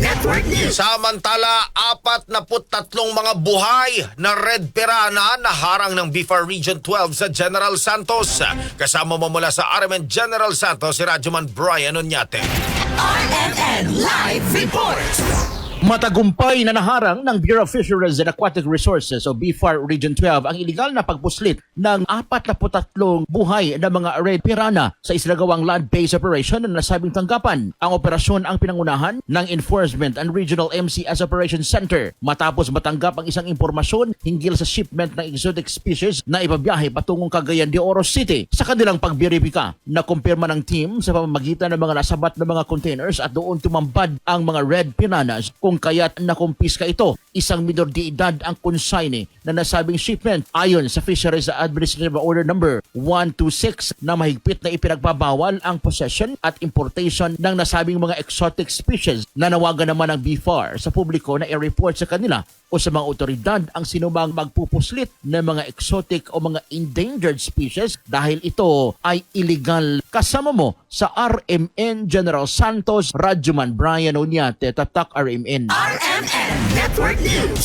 Network News. Samantala, apat na tatlong mga buhay na red piranha na harang ng BIFAR Region 12 sa General Santos. Kasama mo mula sa RMN General Santos si Radyoman Brian Onyate. RMN Live Report. Matagumpay na naharang ng Bureau of Fisheries and Aquatic Resources o BFAR Region 12 ang iligal na pagpuslit ng 43 buhay na mga red piranha sa isinagawang land-based operation na nasabing tanggapan. Ang operasyon ang pinangunahan ng Enforcement and Regional MCS Operations Center matapos matanggap ang isang impormasyon hinggil sa shipment ng exotic species na ipabiyahe patungong Cagayan de Oro City. Sa kanilang pagberipika, nakumpirma ng team sa pamamagitan ng mga nasabat na mga containers at doon tumambad ang mga red piranhas kung kaya't nakumpiska ito. Isang minor de edad ang consignee na nasabing shipment ayon sa Fisheries Administrative Order Number 126 na mahigpit na ipinagbabawal ang possession at importation ng nasabing mga exotic species. Nanawagan naman ng BFAR sa publiko na i-report sa kanila o sa mga otoridad ang sinumang magpupuslit ng mga exotic o mga endangered species dahil ito ay illegal. Kasama mo sa RMN General Santos, Radyoman Brian Onyate, Tatak RMN. RMN Network News.